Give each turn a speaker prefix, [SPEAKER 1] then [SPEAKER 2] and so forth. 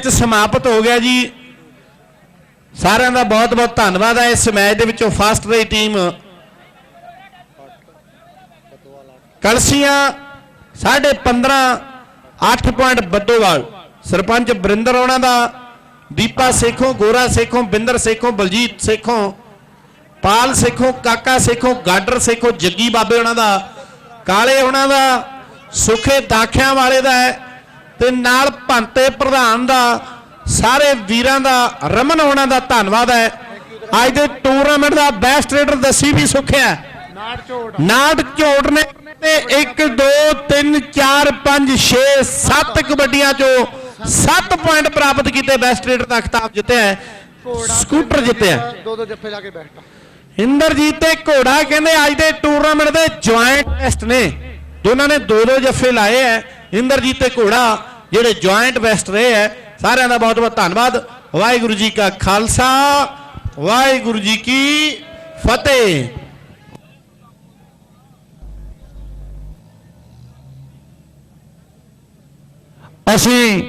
[SPEAKER 1] Match ਸਮਾਪਤ ਹੋ ਗਿਆ ਜੀ। ਸਾਰਿਆਂ ਦਾ ਬਹੁਤ ਬਹੁਤ ਧੰਨਵਾਦ ਹੈ ਇਸ ਮੈਚ ਦੇ ਵਿੱਚੋਂ ਫਸਟ ਰਹੀ ਟੀਮ। ਕਲਸੀਆਂ 15.5 8 ਪੁਆਇੰਟ ਬੱਦੋਵਾਲ। ਸਰਪੰਚ ਬਰਿੰਦਰ ਉਹਨਾਂ ਦਾ, ਦੀਪਾ ਸੇਖੋਂ, ਗੋਰਾ ਸੇਖੋਂ, ਬਿੰਦਰ ਸੇਖੋਂ, ਬਲਜੀਤ ਸੇਖੋਂ, ਪਾਲ ਸੇਖੋਂ, ਕਾਕਾ ਸੇਖੋਂ, ਗਾਡਰ ਸੇਖੋਂ, ਜੱਗੀ ਬਾਬੇ ਉਹਨਾਂ ਦਾ, ਕਾਲੇ ਉਹਨਾਂ ਦਾ, ਸੁਖੇ ਦਾਖਿਆਂ ਵਾਲੇ ਦਾ ਹੈ। ਤੇ ਨਾਲ ਭੰਤੇ ਪ੍ਰਧਾਨ ਦਾ, ਸਾਰੇ ਵੀਰਾਂ ਦਾ, ਰਮਨ ਹੋਣਾ ਦਾ ਧੰਨਵਾਦ ਹੈ। ਅੱਜ ਦੇ ਟੂਰਨਾਮੈਂਟ ਦਾ ਬੈਸਟ ਰੇਡਰ ਦੱਸੀ ਵੀ ਸੁਖਿਆ
[SPEAKER 2] ਨਾਟ ਝੋਟ
[SPEAKER 1] ਨਾਟ ਝੋਟ ਨੇ ਤੇ 1 2 3 4 5 6 7 ਕਬੱਡੀਆਂ ਚੋਂ 7 ਪੁਆਇੰਟ ਪ੍ਰਾਪਤ ਕੀਤੇ ਬੈਸਟ ਰੇਡਰ ਦਾ ਖਿਤਾਬ ਜਿੱਤਿਆ ਹੈ। ਸਕੂਟਰ ਜਿੱਤਿਆ।
[SPEAKER 2] ਦੋ ਦੋ ਜੱਫੇ ਲਾ ਕੇ ਬੈਠਾ
[SPEAKER 1] ਇੰਦਰਜੀਤ ਤੇ ਘੋੜਾ ਕਹਿੰਦੇ ਅੱਜ ਦੇ ਟੂਰਨਾਮੈਂਟ ਦੇ ਜੁਆਇੰਟ ਟੈਸਟ ਨੇ ਦੋਨਾਂ ਨੇ ਦੋ ਦੋ ਜੱਫੇ ਲਾਏ ਐ ਇੰਦਰਜੀਤ ਤੇ ਘੋੜਾ ਜਿਹੜੇ ਜੁਆਇੰਟ ਬੈਸਟ ਰਹੇ ਹੈ, ਸਾਰਿਆਂ ਦਾ ਬਹੁਤ ਬਹੁਤ ਧੰਨਵਾਦ। ਵਾਹਿਗੁਰੂ ਜੀ ਕਾ ਖਾਲਸਾ, ਵਾਹਿਗੁਰੂ ਜੀ ਕੀ ਫਤਿਹ।
[SPEAKER 3] ਅਸੀਂ